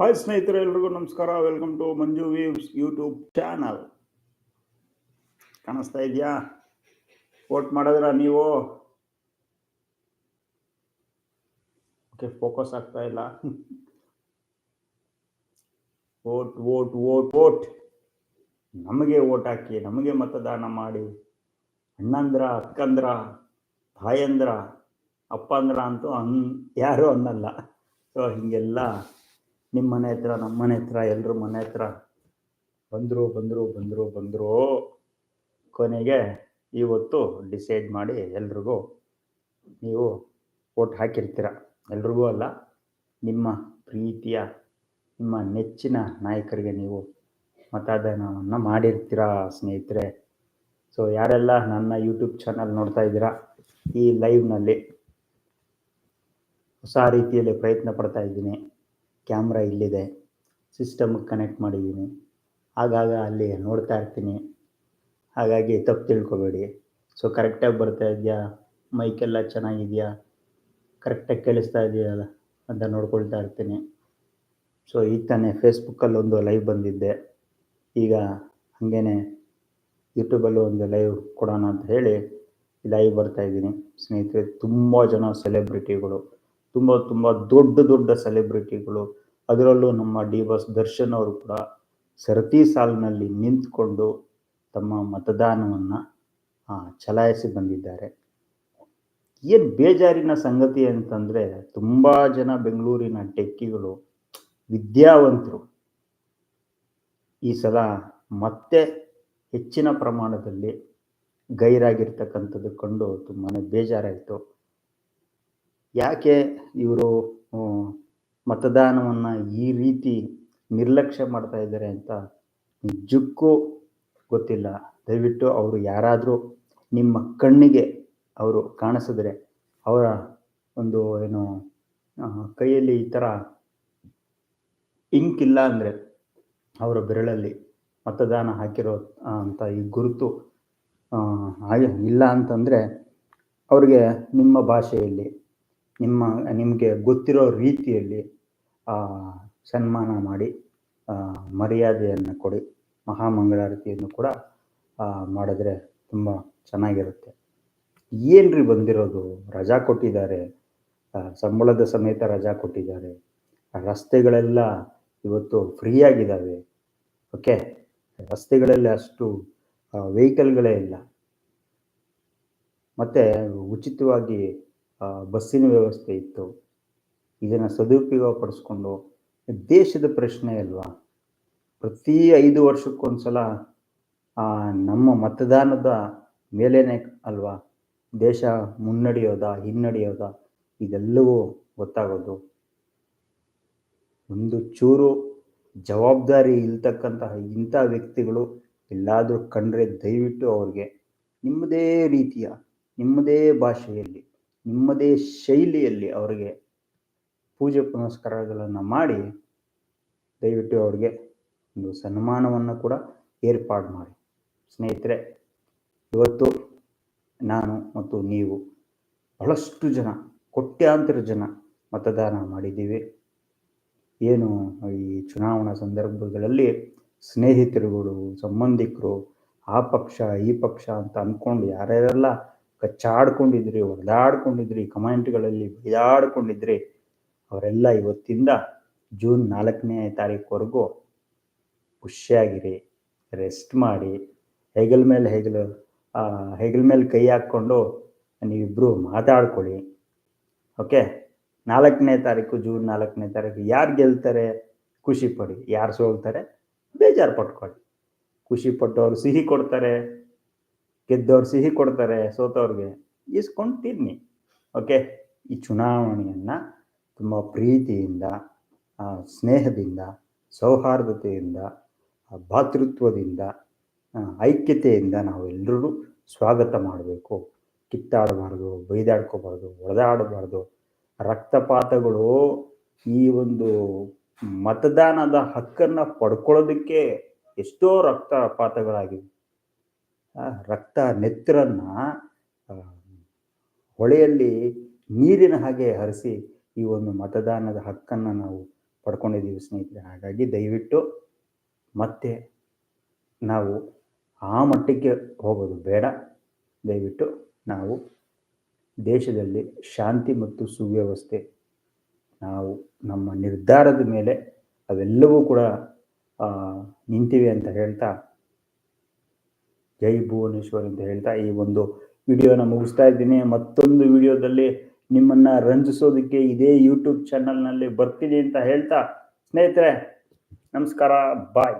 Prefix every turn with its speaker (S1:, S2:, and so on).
S1: Hi ಸ್ನೇಹಿತರೆ ಎಲ್ರಿಗೂ ನಮಸ್ಕಾರ. Welcome to Manju views YouTube channel ಕಾಣಿಸ್ತಾ ಇದೆಯಾ? ವೋಟ್ ಮಾಡಿದ್ರ ನೀವು? ಓಕೆ ಫೋಕಸ್ ಆಗ್ತಾ ಇಲ್ಲ. ವೋಟ್ ವೋಟ್ ವೋಟ್ ವೋಟ್ ನಮಗೆ ವೋಟ್ ಹಾಕಿ, ನಮಗೆ ಮತದಾನ ಮಾಡಿ. ಅಣ್ಣಂದ್ರ, ಅಕ್ಕಂದ್ರ, ತಾಯಂದ್ರ, ಅಪ್ಪಂದ್ರ ಅಂತೂ ಅನ್ ಯಾರು ಅನ್ನಲ್ಲ. ಸೊ ಹೀಗೆಲ್ಲ ನಿಮ್ಮ ಮನೆ ಹತ್ರ ನಮ್ಮ ಮನೆ ಹತ್ರ ಎಲ್ಲರ ಮನೆ ಹತ್ರ ಬಂದರು ಬಂದರು ಬಂದರು ಬಂದರು ಕೊನೆಗೆ ಇವತ್ತು ಡಿಸೈಡ್ ಮಾಡಿ ಎಲ್ರಿಗೂ ನೀವು ಓಟ್ ಹಾಕಿರ್ತೀರ. ಎಲ್ರಿಗೂ ಅಲ್ಲ, ನಿಮ್ಮ ಪ್ರೀತಿಯ, ನಿಮ್ಮ ನೆಚ್ಚಿನ ನಾಯಕರಿಗೆ ನೀವು ಮತದಾನವನ್ನು ಮಾಡಿರ್ತೀರ ಸ್ನೇಹಿತರೆ. ಸೊ ಯಾರೆಲ್ಲ ನನ್ನ ಯೂಟ್ಯೂಬ್ ಚಾನಲ್ ನೋಡ್ತಾ ಇದ್ದೀರಾ, ಈ ಲೈವ್ನಲ್ಲಿ ಹೊಸ ರೀತಿಯಲ್ಲಿ ಪ್ರಯತ್ನ ಪಡ್ತಾ ಇದ್ದೀನಿ. ಕ್ಯಾಮ್ರಾ ಇಲ್ಲಿದೆ. ಸಿಸ್ಟಮ್ಗೆ ಕನೆಕ್ಟ್ ಮಾಡಿದ್ದೀನಿ. ಆಗಾಗ ಅಲ್ಲಿ ನೋಡ್ತಾ ಇರ್ತೀನಿ. ಹಾಗಾಗಿ ತಪ್ಪು ತಿಳ್ಕೊಬೇಡಿ. ಸೊ ಕರೆಕ್ಟಾಗಿ ಬರ್ತಾ ಇದೆಯಾ? ಮೈಕೆಲ್ಲ ಚೆನ್ನಾಗಿದೆಯಾ? ಕರೆಕ್ಟಾಗಿ ಕೇಳಿಸ್ತಾ ಇದೆಯಲ್ಲ? ಅಂತ ನೋಡ್ಕೊಳ್ತಾ ಇರ್ತೀನಿ. ಸೊ ಈಗ ತಾನೇ ಫೇಸ್ಬುಕ್ಕಲ್ಲಿ ಒಂದು ಲೈವ್ ಬಂದಿದ್ದೆ. ಈಗ ಹಾಗೇನೆ ಯೂಟ್ಯೂಬಲ್ಲೂ ಒಂದು ಲೈವ್ ಕೊಡೋಣ ಅಂತ ಹೇಳಿ ಲೈವ್ ಬರ್ತಾ ಇದ್ದೀನಿ. ಸ್ನೇಹಿತರೆ, ತುಂಬ ಜನ ಸೆಲೆಬ್ರಿಟಿಗಳು ತುಂಬ ತುಂಬ ದೊಡ್ಡ ದೊಡ್ಡ ಸೆಲೆಬ್ರಿಟಿಗಳು. ಅದರಲ್ಲೂ ನಮ್ಮ ಡಿ ಬಾಸ್ ದರ್ಶನ್ ಅವರು ಕೂಡ ಸರತಿ ಸಾಲಿನಲ್ಲಿ ನಿಂತ್ಕೊಂಡು ತಮ್ಮ ಮತದಾನವನ್ನು ಚಲಾಯಿಸಿ ಬಂದಿದ್ದಾರೆ. ಏನು ಬೇಜಾರಿನ ಸಂಗತಿ ಅಂತಂದರೆ ತುಂಬ ಜನ ಬೆಂಗಳೂರಿನ ಟೆಕ್ಕಿಗಳು ವಿದ್ಯಾವಂತರು. ಈ ಸಲ ಮತ್ತೆ ಹೆಚ್ಚಿನ ಪ್ರಮಾಣದಲ್ಲಿ ಗೈರಾಗಿರ್ತಕ್ಕಂಥದ್ದು ಕಂಡು ತುಂಬಾ ಬೇಜಾರಾಯಿತು. ಯಾಕೆ ಇವರು ಮತದಾನವನ್ನು ಈ ರೀತಿ ನಿರ್ಲಕ್ಷ್ಯ ಮಾಡ್ತಾ ಇದ್ದಾರೆ ಅಂತ ನಿಜಕ್ಕೂ ಗೊತ್ತಿಲ್ಲ. ದಯವಿಟ್ಟು ಅವರು ಯಾರಾದರೂ ನಿಮ್ಮ ಕಣ್ಣಿಗೆ ಅವರು ಕಾಣಿಸಿದ್ರೆ ಅವರ ಒಂದು ಏನು ಕೈಯಲ್ಲಿ ಈ ಥರ ಇಂಕ್ ಇಲ್ಲ ಅಂದರೆ ಅವರ ಬೆರಳಲ್ಲಿ ಮತದಾನ ಹಾಕಿರೋ ಅಂತ ಈ ಗುರುತು ಇಲ್ಲ ಅಂತಂದರೆ ಅವ್ರಿಗೆ ನಿಮ್ಮ ಭಾಷೆಯಲ್ಲಿ ನಿಮ್ಮ, ನಿಮಗೆ ಗೊತ್ತಿರೋ ರೀತಿಯಲ್ಲಿ ಸನ್ಮಾನ ಮಾಡಿ ಮರ್ಯಾದೆಯನ್ನು ಕೊಡಿ, ಮಹಾಮಂಗಳಾರತಿಯನ್ನು ಕೂಡ ಮಾಡಿದ್ರೆ ತುಂಬ ಚೆನ್ನಾಗಿರುತ್ತೆ. ಏನ್ರಿ ಬಂದಿರೋದು? ರಜಾ ಕೊಟ್ಟಿದ್ದಾರೆ. ಸಂಬಳದ ಸಮೇತ ರಜಾ ಕೊಟ್ಟಿದ್ದಾರೆ. ರಸ್ತೆಗಳೆಲ್ಲ ಇವತ್ತು ಫ್ರೀಯಾಗಿದ್ದಾವೆ. ಓಕೆ? ರಸ್ತೆಗಳಲ್ಲಿ ಅಷ್ಟು ವೆಹಿಕಲ್ಗಳೇ ಇಲ್ಲ. ಮತ್ತೆ ಉಚಿತವಾಗಿ ಬಸ್ಸಿನ ವ್ಯವಸ್ಥೆ ಇತ್ತು. ಇದನ್ನು ಸದುಪಯೋಗ ಪಡಿಸ್ಕೊಂಡು ದೇಶದ ಪ್ರಶ್ನೆ ಅಲ್ವಾ? ಪ್ರತಿ ಐದು ವರ್ಷಕ್ಕೊಂದ್ಸಲ ನಮ್ಮ ಮತದಾನದ ಮೇಲೇನೆ ಅಲ್ವಾ? ದೇಶ ಮುನ್ನಡೆಯೋದ, ಹಿನ್ನಡೆಯೋದ, ಇದೆಲ್ಲವೂ ಗೊತ್ತಾಗೋದು. ಒಂದು ಚೂರು ಜವಾಬ್ದಾರಿ ಇಲ್ತಕ್ಕಂತಹ ಇಂಥ ವ್ಯಕ್ತಿಗಳು ಎಲ್ಲಾದರೂ ಕಂಡ್ರೆ ದಯವಿಟ್ಟು ಅವ್ರಿಗೆ ನಿಮ್ಮದೇ ರೀತಿಯ, ನಿಮ್ಮದೇ ಭಾಷೆಯಲ್ಲಿ ನಿಮ್ಮದೇ ಶೈಲಿಯಲ್ಲಿ ಅವರಿಗೆ ಪೂಜೆ ಪುನಸ್ಕಾರಗಳನ್ನು ಮಾಡಿ ದಯವಿಟ್ಟು ಅವ್ರಿಗೆ ಒಂದು ಸನ್ಮಾನವನ್ನು ಕೂಡ ಏರ್ಪಾಡು ಮಾಡಿ. ಸ್ನೇಹಿತರೆ, ಇವತ್ತು ನಾನು ಮತ್ತು ನೀವು ಬಹಳಷ್ಟು ಜನ, ಕೋಟ್ಯಾಂತರ ಜನ ಮತದಾನ ಮಾಡಿದ್ದೀವಿ. ಏನು ಈ ಚುನಾವಣಾ ಸಂದರ್ಭಗಳಲ್ಲಿ ಸ್ನೇಹಿತರುಗಳು, ಸಂಬಂಧಿಕರು, ಆ ಪಕ್ಷ, ಈ ಪಕ್ಷ ಅಂತ ಅಂದ್ಕೊಂಡು ಯಾರ್ಯಾರೆಲ್ಲ ಕಚ್ಚಾಡ್ಕೊಂಡಿದ್ರಿ ಹೊಡೆದಾಡ್ಕೊಂಡಿದ್ರಿ ಕಮೆಂಟ್ಗಳಲ್ಲಿ ಬೈದಾಡ್ಕೊಂಡಿದ್ರಿ, ಅವರೆಲ್ಲ ಇವತ್ತಿಂದ ಜೂನ್ ನಾಲ್ಕನೇ ತಾರೀಕುವರೆಗೂ ಖುಷಿಯಾಗಿರಿ ರೆಸ್ಟ್ ಮಾಡಿ, ಹೆಗಲ ಮೇಲೆ ಹೆಗಲು ಹೆಗಲ ಮೇಲೆ ಕೈ ಹಾಕ್ಕೊಂಡು ನೀವಿಬ್ಬರು ಮಾತಾಡ್ಕೊಳ್ಳಿ, ಓಕೆ? ನಾಲ್ಕನೇ ತಾರೀಕು ಜೂನ್ ನಾಲ್ಕನೇ ತಾರೀಕು ಯಾರು ಗೆಲ್ತಾರೆ? ಖುಷಿ ಪಡಿ, ಯಾರು ಸೋಲ್ತಾರೆ? ಬೇಜಾರು ಪಟ್ಕೊಳ್ಳಿ, ಖುಷಿ ಪಟ್ಟವರು ಸಿಹಿ ಕೊಡ್ತಾರೆ. ಗೆದ್ದವ್ರು ಸಿಹಿ ಕೊಡ್ತಾರೆ, ಸೋತವ್ರಿಗೆ ಇಸ್ಕೊಂಡು ತಿನ್ನಿ ಓಕೆ ಈ ಚುನಾವಣೆಯನ್ನು ತುಂಬ ಪ್ರೀತಿಯಿಂದ ಸ್ನೇಹದಿಂದ, ಸೌಹಾರ್ದತೆಯಿಂದ ಭಾತೃತ್ವದಿಂದ ಐಕ್ಯತೆಯಿಂದ ನಾವೆಲ್ಲರೂ ಸ್ವಾಗತ ಮಾಡಬೇಕು. ಕಿತ್ತಾಡಬಾರ್ದು, ಬೈದಾಡ್ಕೋಬಾರ್ದು, ಒಡೆದಾಡಬಾರ್ದು. ರಕ್ತಪಾತಗಳು ಈ ಒಂದು ಮತದಾನದ ಹಕ್ಕನ್ನು ಪಡ್ಕೊಳ್ಳೋದಕ್ಕೆ ಎಷ್ಟೋ ರಕ್ತಪಾತಗಳಾಗಿವೆ. ರಕ್ತ ನೆತ್ತರನ್ನ ಹೊಳೆಯಲ್ಲಿ ನೀರಿನ ಹಾಗೆ ಹರಿಸಿ ಈ ಒಂದು ಮತದಾನದ ಹಕ್ಕನ್ನು ನಾವು ಪಡ್ಕೊಂಡಿದ್ದೀವಿ ಸ್ನೇಹಿತರೆ. ಹಾಗಾಗಿ ದಯವಿಟ್ಟು ಮತ್ತೆ ನಾವು ಆ ಮಟ್ಟಕ್ಕೆ ಹೋಗೋದು ಬೇಡ. ದಯವಿಟ್ಟು ನಾವು ದೇಶದಲ್ಲಿ ಶಾಂತಿ ಮತ್ತು ಸುವ್ಯವಸ್ಥೆ, ನಾವು ನಮ್ಮ ನಿರ್ಧಾರದ ಮೇಲೆ ಅವೆಲ್ಲವೂ ಕೂಡ ನಿಂತಿವೆ ಅಂತ ಹೇಳ್ತಾ ಜೈ ಭುವನೇಶ್ವರ್ ಅಂತ ಹೇಳ್ತಾ ಈ ಒಂದು ವಿಡಿಯೋನ ಮುಗಿಸ್ತಾ ಇದ್ದೀನಿ. ಮತ್ತೊಂದು ವಿಡಿಯೋದಲ್ಲಿ ನಿಮ್ಮನ್ನ ರಂಜಿಸೋದಕ್ಕೆ ಇದೇ ಯೂಟ್ಯೂಬ್ ಚಾನಲ್ನಲ್ಲಿ ಬರ್ತೀನಿ ಅಂತ ಹೇಳ್ತಾ ಸ್ನೇಹಿತರೆ, ನಮಸ್ಕಾರ ಬಾಯ್